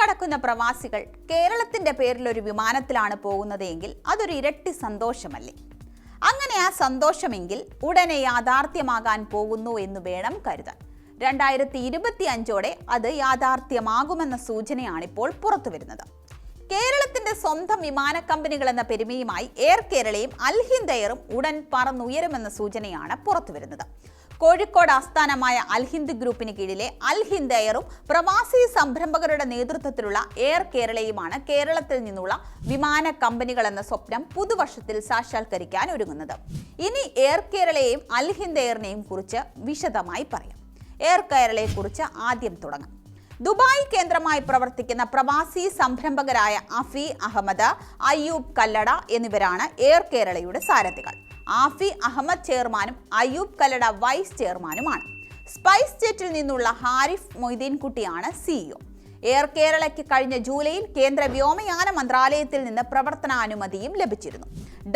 കടക്കുന്ന പ്രവാസികൾ കേരളത്തിന്റെ പേരിൽ ഒരു വിമാനത്തിലാണ് പോകുന്നതെങ്കിൽ അതൊരു ഇരട്ടി സന്തോഷമല്ലേ? അങ്ങനെ ആ സന്തോഷമെങ്കിൽ ഉടനെ യാഥാർത്ഥ്യമാകാൻ പോകുന്നു എന്ന് വേണം കരുതാൻ. രണ്ടായിരത്തി ഇരുപത്തി അഞ്ചോടെ അത് യാഥാർത്ഥ്യമാകുമെന്ന സൂചനയാണിപ്പോൾ പുറത്തുവരുന്നത്. കേരളത്തിന്റെ സ്വന്തം വിമാന കമ്പനികൾ എന്ന പെരുമയുമായി എയർ കേരളയും അൽഹിന്ദ് എയറും ഉടൻ പറന്നുയരുമെന്ന സൂചനയാണ് പുറത്തുവരുന്നത്. കോഴിക്കോട് ആസ്ഥാനമായ അൽഹിന്ദ് ഗ്രൂപ്പിന് കീഴിലെ അൽഹിന്ദ് എയറും പ്രവാസി സംരംഭകരുടെ നേതൃത്വത്തിലുള്ള എയർ കേരളയുമാണ് കേരളത്തിൽ നിന്നുള്ള വിമാന കമ്പനികൾ എന്ന സ്വപ്നം പുതുവർഷത്തിൽ സാക്ഷാത്കരിക്കാൻ ഒരുങ്ങുന്നത്. ഇനി എയർ കേരളയെയും അൽഹിന്ദ് എയറിനെയും കുറിച്ച് വിശദമായി പറയാം. എയർ കേരളയെക്കുറിച്ച് ആദ്യം തുടങ്ങാം. ദുബായ് കേന്ദ്രമായി പ്രവർത്തിക്കുന്ന പ്രവാസി സംരംഭകരായ അഫി അഹമ്മദ് അയ്യൂബ് കല്ലട എന്നിവരാണ് എയർ കേരളയുടെ സാരഥികൾ. ആഫി അഹമ്മദ് ചെയർമാനും അയ്യൂബ് കല്ലട വൈസ് ചെയർമാനുമാണ്. സ്പൈസ് ജെറ്റിൽ നിന്നുള്ള ഹാരിഫ് മൊയ്തീൻകുട്ടിയാണ് സിഇഒ എയർ കേരളയ്ക്ക് കഴിഞ്ഞ ജൂലൈയിൽ കേന്ദ്ര വ്യോമയാന മന്ത്രാലയത്തിൽ നിന്ന് പ്രവർത്തനാനുമതിയും ലഭിച്ചിരുന്നു.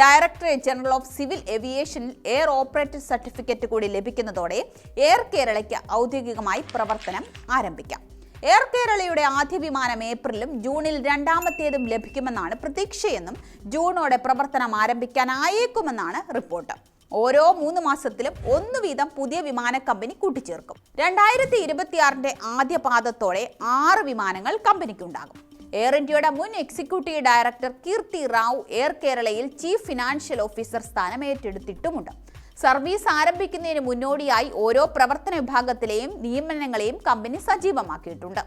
ഡയറക്ടറേറ്റ് ജനറൽ ഓഫ് സിവിൽ ഏവിയേഷനിൽ എയർ ഓപ്പറേറ്റർ സർട്ടിഫിക്കറ്റ് കൂടി ലഭിക്കുന്നതോടെ എയർ കേരളയ്ക്ക് ഔദ്യോഗികമായി പ്രവർത്തനം ആരംഭിക്കാം. എയർ കേരളയുടെ ആദ്യ വിമാനം ഏപ്രിലും ജൂണിൽ രണ്ടാമത്തേതും ലഭിക്കുമെന്നാണ് പ്രതീക്ഷയെന്നും ജൂണോടെ പ്രവർത്തനം ആരംഭിക്കാനായേക്കുമെന്നാണ് റിപ്പോർട്ട്. ഓരോ മൂന്ന് മാസത്തിലും ഒന്നു വീതം പുതിയ വിമാന കമ്പനി കൂട്ടിച്ചേർക്കും. രണ്ടായിരത്തി ഇരുപത്തിയാറിന്റെ ആദ്യ പാദത്തോടെ ആറ് വിമാനങ്ങൾ കമ്പനിക്കുണ്ടാകും. എയർ ഇന്ത്യയുടെ മുൻ executive director Keerthi Rao Air കേരളയിൽ ചീഫ് ഫിനാൻഷ്യൽ ഓഫീസർ സ്ഥാനം ഏറ്റെടുത്തിട്ടുമുണ്ട്. സർവീസ് ആരംഭിക്കുന്നതിന് മുന്നോടിയായി ഓരോ പ്രവർത്തന വിഭാഗത്തിലെയും നിയമനങ്ങളെയും കമ്പനി സജീവമാക്കിയിട്ടുണ്ട്.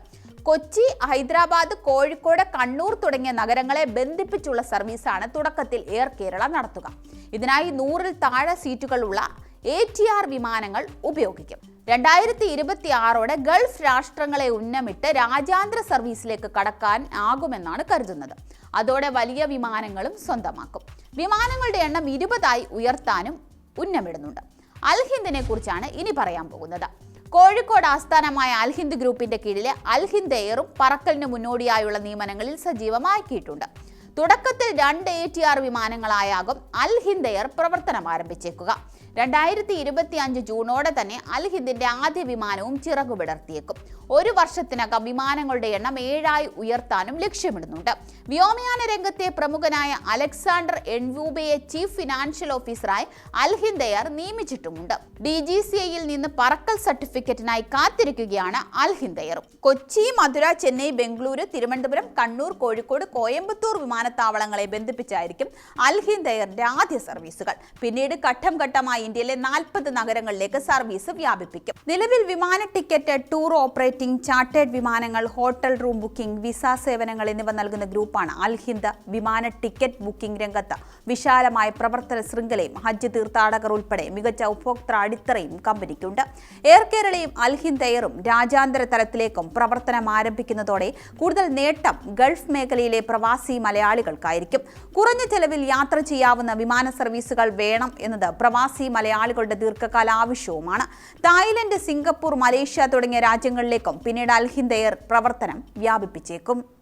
കൊച്ചി ഹൈദരാബാദ് കോഴിക്കോട് കണ്ണൂർ തുടങ്ങിയ നഗരങ്ങളെ ബന്ധിപ്പിച്ചുള്ള സർവീസാണ് തുടക്കത്തിൽ എയർ കേരള നടത്തുക. ഇതിനായി നൂറിൽ താഴെ സീറ്റുകളുള്ള എ ടി ആർ വിമാനങ്ങൾ ഉപയോഗിക്കും. രണ്ടായിരത്തി ഇരുപത്തി ആറോടെ ഗൾഫ് രാഷ്ട്രങ്ങളെ ഉന്നമിട്ട് രാജ്യാന്തര സർവീസിലേക്ക് കടക്കാൻ ആകുമെന്നാണ് കരുതുന്നത്. അതോടെ വലിയ വിമാനങ്ങളും സ്വന്തമാക്കും. വിമാനങ്ങളുടെ എണ്ണം ഇരുപതായി ഉയർത്താനും ഉന്നമിടുന്നുണ്ട്. അൽഹിന്ദിനെ കുറിച്ചാണ് ഇനി പറയാൻ പോകുന്നത്. കോഴിക്കോട് ആസ്ഥാനമായ അൽഹിന്ദ് ഗ്രൂപ്പിന്റെ കീഴിലെ അൽഹിന്ദ് എയറും പറക്കലിന് മുന്നോടിയായുള്ള നിയമനങ്ങളിൽ സജീവമാക്കിയിട്ടുണ്ട്. തുടക്കത്തിൽ രണ്ട് എ ടി ആർ വിമാനങ്ങളായാകും അൽഹിന്ദ് എയർ പ്രവർത്തനം ആരംഭിച്ചേക്കുക. രണ്ടായിരത്തി ഇരുപത്തി അഞ്ച് ജൂണോടെ തന്നെ അൽഹിന്ദിന്റെ ആദ്യ വിമാനവും ചിറകു വിടർത്തിയേക്കും. ഒരു വർഷത്തിനകം വിമാനങ്ങളുടെ എണ്ണം ഏഴായി ഉയർത്താനും ലക്ഷ്യമിടുന്നുണ്ട്. വ്യോമയാന രംഗത്തെ പ്രമുഖനായ അലക്സാണ്ടർ എൻവൂബയെ ചീഫ് ഫിനാൻഷ്യൽ ഓഫീസറായി അൽഹിന്ദയർ നിയമിച്ചിട്ടുമുണ്ട്. ഡി ജി സി ഐയിൽ നിന്ന് പറക്കൽ സർട്ടിഫിക്കറ്റിനായി കാത്തിരിക്കുകയാണ് അൽഹിന്ദയറും കൊച്ചി മധുര ചെന്നൈ ബംഗളൂരു തിരുവനന്തപുരം കണ്ണൂർ കോഴിക്കോട് കോയമ്പത്തൂർ വിമാനത്താവളങ്ങളെ ബന്ധിപ്പിച്ചായിരിക്കും അൽഹിന്ദയറിന്റെ ആദ്യ സർവീസുകൾ. പിന്നീട് ഘട്ടം ഘട്ടമായി ഇന്ത്യയിലെ നാൽപ്പത് നഗരങ്ങളിലേക്ക് സർവീസ് വ്യാപിപ്പിക്കും. നിലവിൽ വിമാന ടിക്കറ്റ് ടൂർ ഓപ്പറേറ്റിംഗ് ചാർട്ടേഡ് വിമാനങ്ങൾ ഹോട്ടൽ റൂം ബുക്കിംഗ് വിസ സേവനങ്ങൾ എന്നിവ നൽകുന്ന ഗ്രൂപ്പാണ് അൽഹിന്ദ വിമാന ടിക്കറ്റ് ബുക്കിംഗ് രംഗത്ത്. വിശാലമായ പ്രവർത്തന ശൃംഖലയും ഹജ്ജ് തീർത്ഥാടകർ ഉൾപ്പെടെ മികച്ച ഉപഭോക്തൃ അടിത്തറയും കമ്പനിക്കുണ്ട്. എയർ കേരളയും അൽഹിന്ദ് എയറും രാജ്യാന്തര തലത്തിലേക്കും പ്രവർത്തനം ആരംഭിക്കുന്നതോടെ കൂടുതൽ നേട്ടം ഗൾഫ് മേഖലയിലെ പ്രവാസി മലയാളികൾക്കായിരിക്കും. കുറഞ്ഞ ചെലവിൽ യാത്ര ചെയ്യാവുന്ന വിമാന സർവീസുകൾ വേണം എന്നത് പ്രവാസി മലയാളികളുടെ ദീർഘകാല ആവശ്യവുമാണ്. തായ്ലൻഡ് സിംഗപ്പൂർ മലേഷ്യ തുടങ്ങിയ രാജ്യങ്ങളിലേക്കും പിന്നീട് അൽഹിന്ദ് എയർ പ്രവർത്തനം വ്യാപിപ്പിച്ചേക്കും.